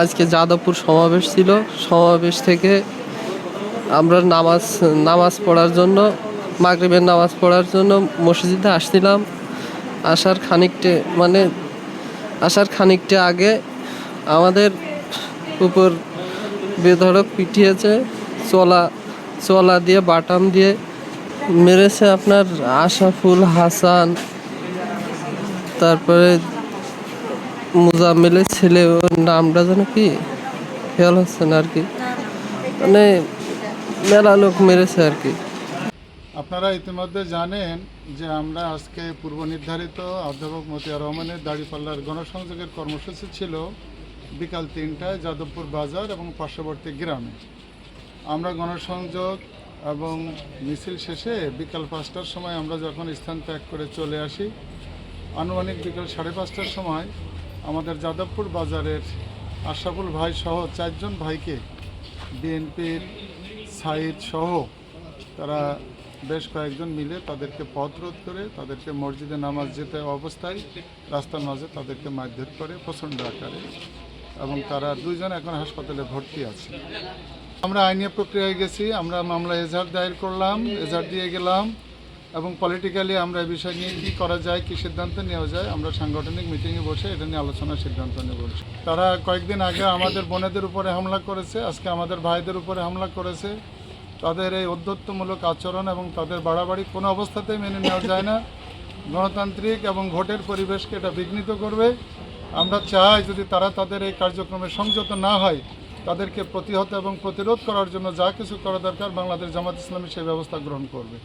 আজকে যাদবপুর সমাবেশ ছিল। সমাবেশ থেকে আমরা নামাজ নামাজ পড়ার জন্য, মাগরিবের নামাজ পড়ার জন্য মসজিদে আসছিলাম। আসার খানিকটে মানে আসার খানিকটা আগে আমাদের উপর বেধড়ক পিটিয়েছে, চলা চলা দিয়ে, বাটাম দিয়ে মেরেছে আপনার আশাফুল হাসান, তারপরে মুজাম্মেলের ছেলে, ওর নামটা যেন কি? খেয়াল হচ্ছে না আর কি। মানে মেলা লোক মেরেছে আর কি। আপনারা ইতিমধ্যে জানেন যে আমরা আজকে পূর্ব নির্ধারিত অধ্যাপক মতিয়া রহমানের দাড়িপাল্লার গণসংযোগের কর্মসূচি ছিল বিকাল তিনটায় যাদবপুর বাজার এবং পার্শ্ববর্তী গ্রামে। আমরা গণসংযোগ এবং মিছিল শেষে বিকাল পাঁচটার সময় আমরা যখন স্থান ত্যাগ করে চলে আসি, আনুমানিক বিকাল সাড়ে পাঁচটার সময় আমাদের যাদবপুর বাজারের আশরাফুল ভাই সহ চারজন ভাইকে বিএনপির সাইদ সহ তারা বেশ কয়েকজন মিলে তাদেরকে পথ রোধ করে, তাদেরকে মসজিদে নামাজ যেতে অবস্থায়, রাস্তার মাঝে তাদেরকে মারধর করে প্রচণ্ড আকারে এবং তারা দুইজন এখন হাসপাতালে ভর্তি আছে। আমরা আইনি প্রক্রিয়ায় গেছি, আমরা মামলা এজাহার দায়ের করলাম, এজাহার দিয়ে গেলাম। এবং পলিটিক্যালি আমরা এই বিষয় নিয়ে কী করা যায়, কী সিদ্ধান্ত নেওয়া যায়, আমরা সাংগঠনিক মিটিংয়ে বসে এটা নিয়ে আলোচনার সিদ্ধান্ত নেব। তারা কয়েকদিন আগে আমাদের বোনেদের উপরে হামলা করেছে, আজকে আমাদের ভাইদের উপরে হামলা করেছে। তাদের এই অধ্যত্বমূলক আচরণ এবং তাদের বাড়াবাড়ি কোনো অবস্থাতেই মেনে নেওয়া যায় না। গণতান্ত্রিক এবং ভোটের পরিবেশকে এটা বিঘ্নিত করবে। আমরা চাই যদি তারা তাদের এই কার্যক্রমে সংযত না হয়, তাদেরকে প্রতিহত এবং প্রতিরোধ করার জন্য যা কিছু করা দরকার বাংলাদেশ জামাত ইসলামী সেই ব্যবস্থা গ্রহণ করবে।